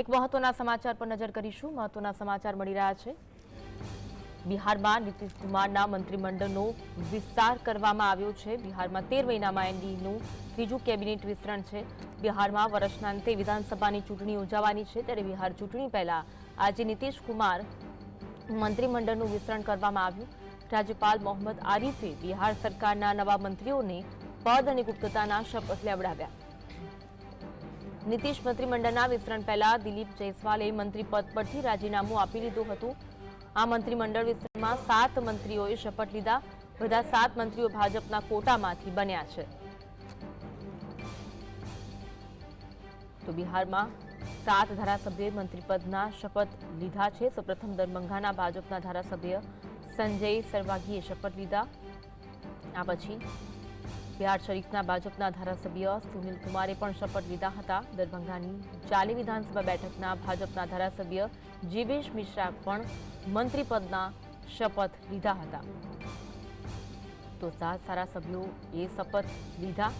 એક મહત્વના સમાચાર પર નજર કરીશું. મહત્વના સમાચાર મળી રહ્યા છે. બિહારમાં નીતિશ કુમારના મંત્રીમંડળનો વિસ્તાર કરવામાં આવ્યો છે. બિહારમાં તેર મહિનામાં એનડીનું ત્રીજું કેબિનેટ વિસ્તરણ છે. બિહારમાં વર્ષના અંતે વિધાનસભાની ચૂંટણી યોજાવાની છે. ત્યારે બિહાર ચૂંટણી પહેલા આજે નીતિશ કુમાર મંત્રીમંડળનું વિસ્તરણ કરવામાં આવ્યું. રાજ્યપાલ મોહમ્મદ આરિફે બિહાર સરકારના નવા મંત્રીઓને પદ અને ગુપ્તતાના શપથ લેવડાવ્યા. નીતિશ મંત્રીમંડળના વિસ્તરણ પહેલા દિલીપ જયસ્વાલે મંત્રી પદ પરથી રાજીનામું આપી લીધું હતું. આ મંત્રીમંડળ વિસ્તરણમાં સાત મંત્રીઓએ શપથ લીધા. બધા સાત મંત્રીઓ ભાજપના કોટામાંથી બન્યા છે. તો બિહારમાં સાત ધારાસભ્યોએ મંત્રીપદના શપથ લીધા છે. સૌપ્રથમ દરભંગાના ભાજપના ધારાસભ્ય સંજય સરવાગીએ શપથ લીધા. આ પછી બિહાર શરીફના ભાજપના ધારાસભ્ય સુનિલ કુમારે પણ શપથ લીધા હતા. દરભંગાની ચાલી વિધાનસભા બેઠકના ભાજપના ધારાસભ્ય જીવેશ મિશ્રા પણ મંત્રીપદના શપથ લીધા હતા. તો સાત ધારાસભ્યો એ શપથ લીધા.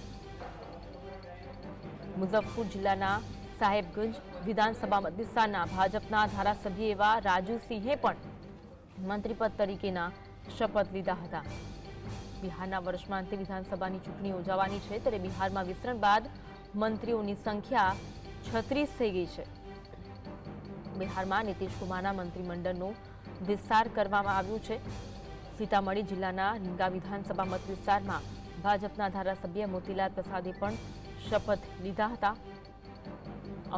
મુઝફ્ફર જિલ્લાના સાહેબગંજ વિધાનસભા મત વિસ્તારના ભાજપના ધારાસભ્ય એવા રાજુસિંહે પણ મંત્રીપદ તરીકેના શપથ લીધા હતા. બિહારના વર્ષમાં અંતે વિધાનસભાની ચૂંટણી યોજાવાની છે ત્યારે બિહારમાં વિસ્તરણ બાદ મંત્રીઓની સંખ્યા છત્રીસ થઈ ગઈ છે. બિહારમાં નીતિશ મંત્રીમંડળનો વિસ્તાર કરવામાં આવ્યું છે. સીતામઢી જિલ્લાના રીંગા વિધાનસભા મત વિસ્તારમાં ભાજપના ધારાસભ્ય મોતીલાલ પ્રસાદે પણ શપથ લીધા હતા.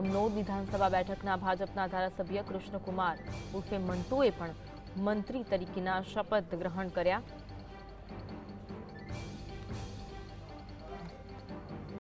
અમનોદ વિધાનસભા બેઠકના ભાજપના ધારાસભ્ય કૃષ્ણકુમાર ઉર્ફે મંટુએ પણ મંત્રી તરીકેના શપથ ગ્રહણ કર્યા.